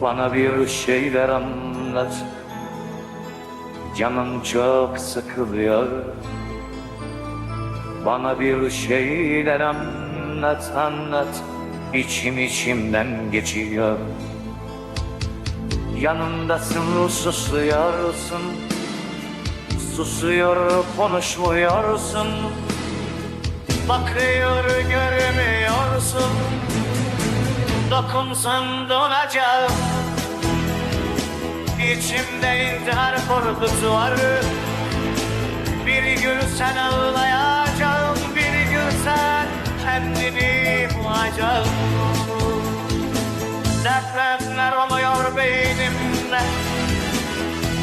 Bana bir şeyler anlat. Canım çok sıkılıyor. Bana bir şeyler anlat anlat. İçim içimden geçiyor. Yanımdasın susuyorsun. Susuyor konuşmuyorsun. Bakıyor görmüyorsun Dokunsan donacağım. İçimde intihar korkusu var. Bir gün sen ağlayacağım Bir gün sen kendini bulacağım. Depremler oluyor beynimde.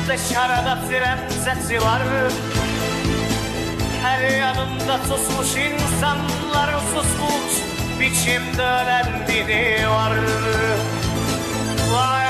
Dışarıda tren sesi var. Her yanımda susmuş insanlar susmuş Biçimde ölen biri var Vay vay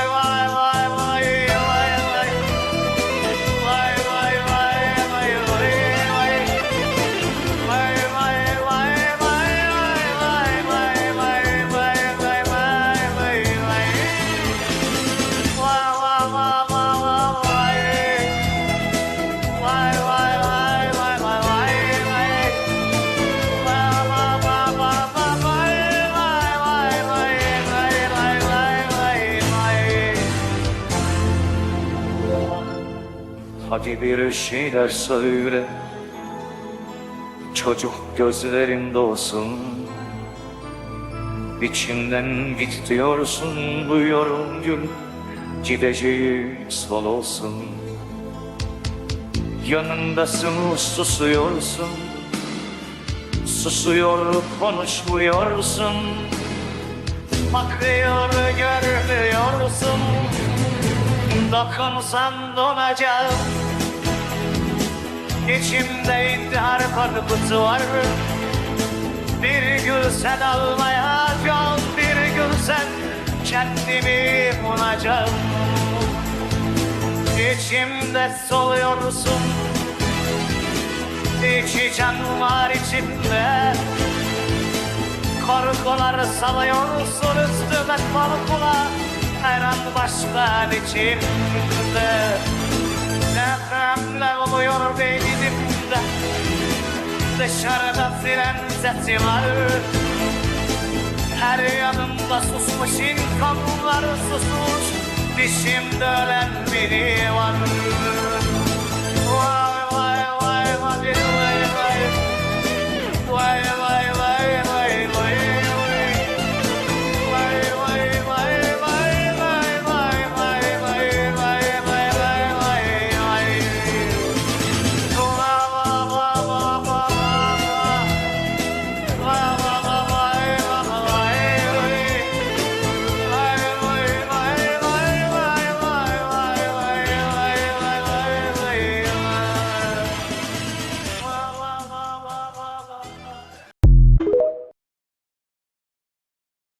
Hadi bir şeyler söyle. Çocuk gözlerin dolsun İçimden git diyorsun Duyuyorum gün. Gideceği son olsun. Yanındasın susuyorsun. Susuyor konuşmuyorsun. Bakıyor görmüyorsun Dokunsan donacağım. İçimde intihar korkusu var. Bir gün sen ağlayacağım Bir gün sen kendimi bulacağım. İçimde soluyorsun. İki can var içimde. Korkular salıyorsun üstüme korkular Her an başka biçimde Depremler oluyor beynimde? Dışarıda fren sesi var. Her yanımda susmuş insanlar susmuş. Dişimde ölen biri var